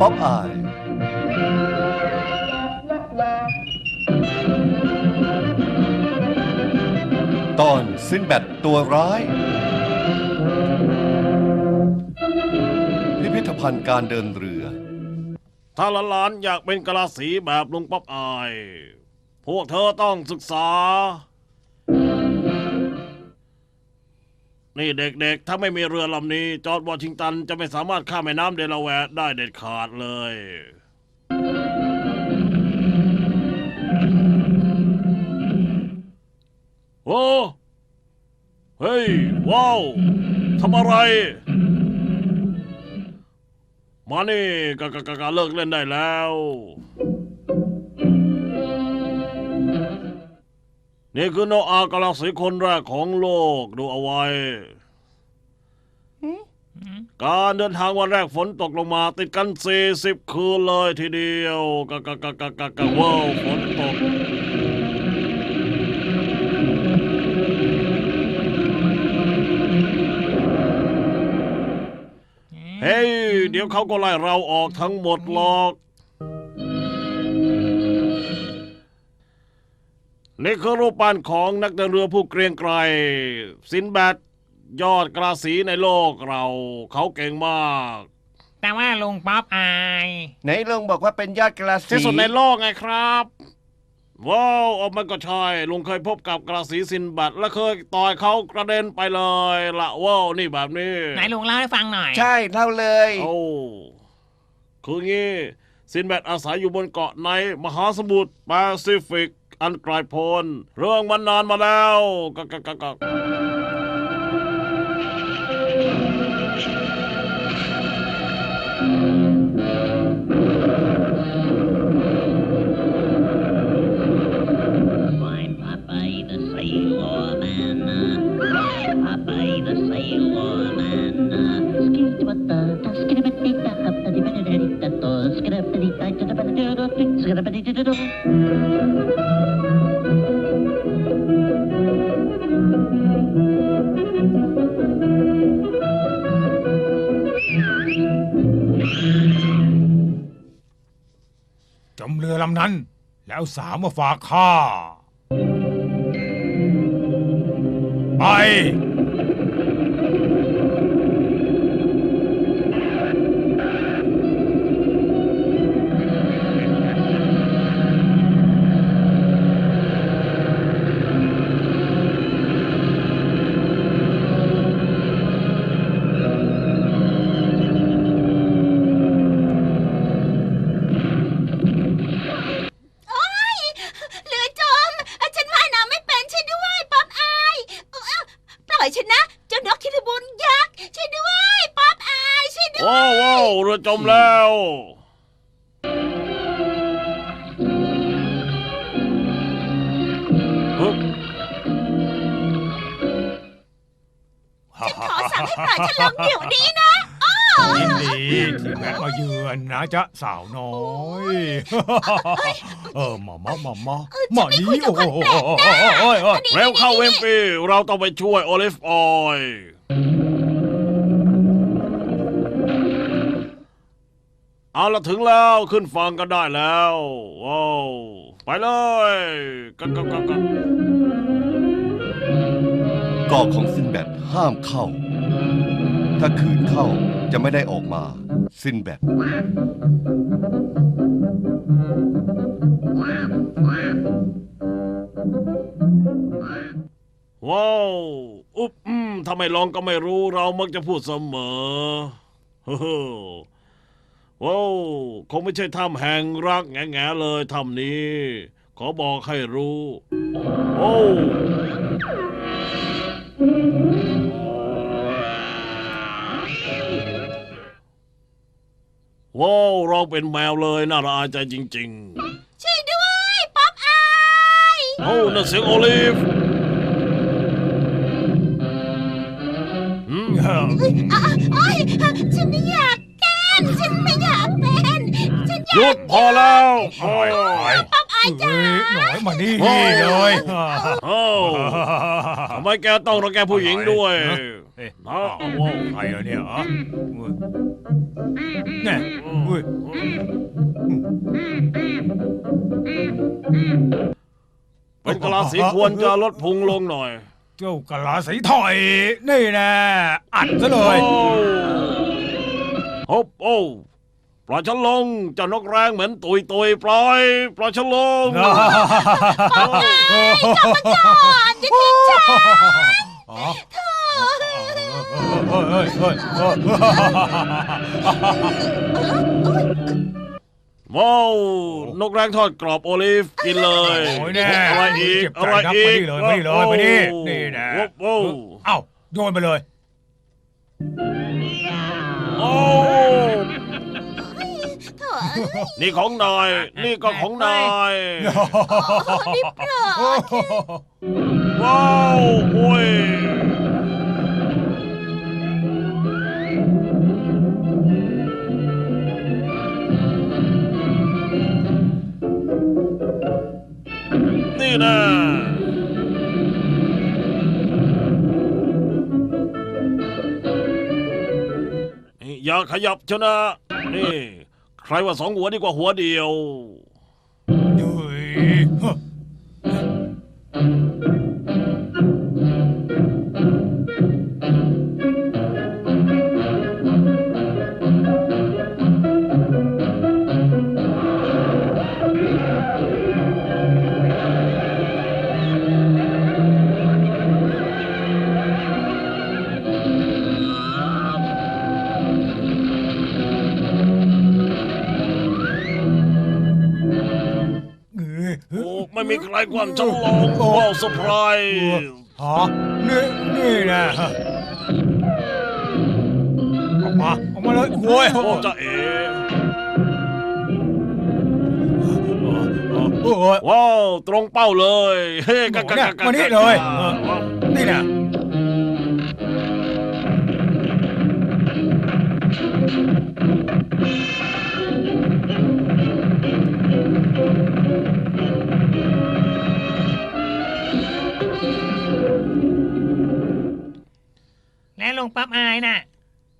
ป๊อปอาย ตอนซินแบตตัวร้าย พิพิธภัณฑ์การเดินเรือ ถ้าหลานๆอยากเป็นกะลาสีแบบลุงป๊อปอาย พวกเธอต้องศึกษา นี่เด็กๆ ถ้าไม่มีเรือลำนี้ จอร์ดวอชิงตันจะไม่สามารถข้ามแม่น้ำเดลาแวร์ได้เด็ดขาดเลย โอ้ เฮ้ย ว้าว ทำอะไร มานี่กะกะกะเลิกเล่นได้แล้ว นี่คือโนอาห์กาแล็กซีคนแรกของโลกดูเอาไว้ การเดินทางวันแรกฝนตกลงมาติดกัน 40 คืนเลยทีเดียวกะกะกะกะกะกะว้าวฝนตก เฮ้ย เดี๋ยวเขาก็ไล่เราออกทั้งหมดหรอก นี่คือรูปปั้นของนักเดินเรือผู้เกรียงไกรสินแบดยอดกระสีในโลกเรา เขาเก่งมาก แต่ว่าลุงป๊อปอายไหนลุงบอกว่าเป็นยอดกระสีที่สุดในโลกไงครับ ว้าวเอามันก็ใช่ลุงเคยพบกับกระสีสินแบดและเคยต่อยเขากระเด็นไปเลยละว้าวนี่แบบนี้ ไหนลุงเล่าให้ฟังหน่อย ใช่เล่าเลยโอ้คืองี้ซินแบดอาศัยอยู่บนเกาะในมหาสมุทรแปซิฟิก อันไกลโพ้นเรื่องมันนานมาแล้วก็ก็ก จมเรือลำนั้น แล้วสาวมาฝากข้า ไป อยฉันนะ เจ้านกคิริบุญยักษ์ช่วยด้วยป๊อปอายช่วยด้วยว้าวว้าวเรือจมแล้วเฮ้ยฉันขอสั่งให้ปล่อยฉันลงเดี๋ยวนี้นะอ้อ ยินดีที่แวะมาเยือนนะจ๊ะสาวน้อย เออมามามามามานี่โอ้โหโอ้ยโอ้ยเร็วเข้าเวมปีเราต้องไปช่วยโอลิฟออยล์เอาละถึงแล้วขึ้นฟังกันได้แล้วว้าวไปเลยกักกักกักกักเกาะของซินแบตห้ามเข้า ถ้าคืนเข้าจะไม่ได้ออกมาซินแบตว้าวอุ๊บอืมถ้าไม่ลองก็ไม่รู้เรามักจะพูดเสมอเฮ้อว้าวคงไม่ใช่ถ้ำแห่งรักแง่ๆเลยถ้ำนี้ ขอบอกให้รู้ โอ้ ว้าวเราเป็นแมวเลยน่าละอายใจจริง ช่วยด้วยป๊อปอายๆ โอ้นั่นเสียงโอลิฟอืมอะโอ๊ยฉันไม่อยากเต้นฉันไม่อยากเต้นฉันอหยุยากดพอแล้วโอ้ยโอ้ยป๊อปอายจ้าเอ้ยหน่อยมานี่โอ้ยเลย โอ้ทำไมแกต้องรังแกผู้หญิงด้วยฮะ เอ๊ะอ้าอ้าววว้าวใครอะเนี่ยอ๋อเนี่ยเฮ้ยเป็นกะลาสีควรจะลดพุงลงหน่อย เจ้ากะลาสีถอย นี่แน่อัดซะเลโอ้ยฮบโอ้ปล่อยฉันลงเจ้านกแรงเหมือนตุยตุยปล่อยปล่อยฉันลงก่อนอย่าทิ้งฉันอ๋อ เฮ้ยเฮ้ยเฮ้ยว้าวนกแรงทอดกรอบโอลิฟกินเลยโอ้ยแน่อะไรอีกเจ็บอะใจไรนักอีมากนี่เลยมานี่เลยมานี่นี่แน่โอ้โหเอ้าโยนไปเลย โอ้เถอะนี่ของนายนี่ก็ของนายนี่เปล่าว้าวโอ้ย นี่นะอย่าขยับเจ้านะ นี่ ใครว่าสองหัวดีกว่าหัวเดียว เไม่มีใครกวนฉันลงว้าวเซอร์ไพรส์ฮะนี่นี่นะออกมาออกมาเลยโว้ยโอ้จะเอ๋โอ้ยว้าว ตรงเป้าเลย เฮ้กะกะกะกะมานี่เลยนี่นะ แล้วลุงป๊อปอายน่ะ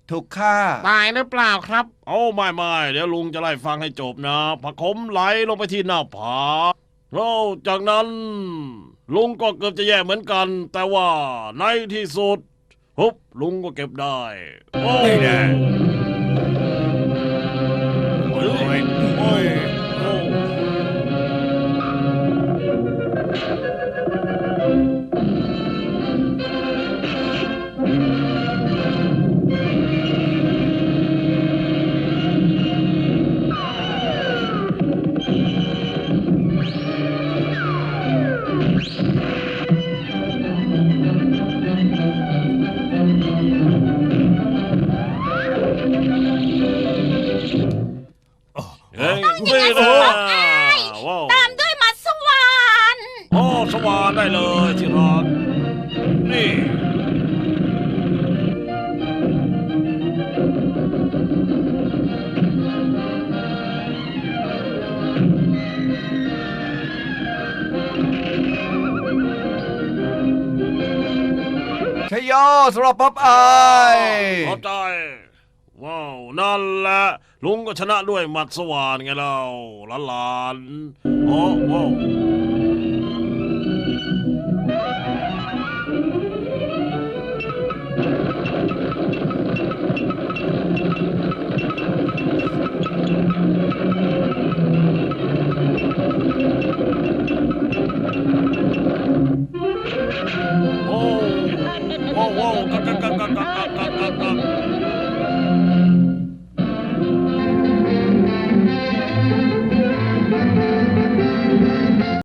ถูกฆ่า ตายหรือเปล่าครับ โอ้ไม่ไม่เดี๋ยวลุงจะไล่ฟังให้จบนะผักขมไหลลงไปที่หน้าผาแล้วจากนั้น ลุงก็เกือบจะแย่เหมือนกัน แต่ว่าในที่สุดปุ๊บลุงก็เก็บได้ โอ้นี่ ยโยสำหรับป๊อปอายขอบใจ ว้าว นั่นแหละ ลุงก็ชนะด้วยหมัดสว่านไงเราหลานๆโอ้ว้าว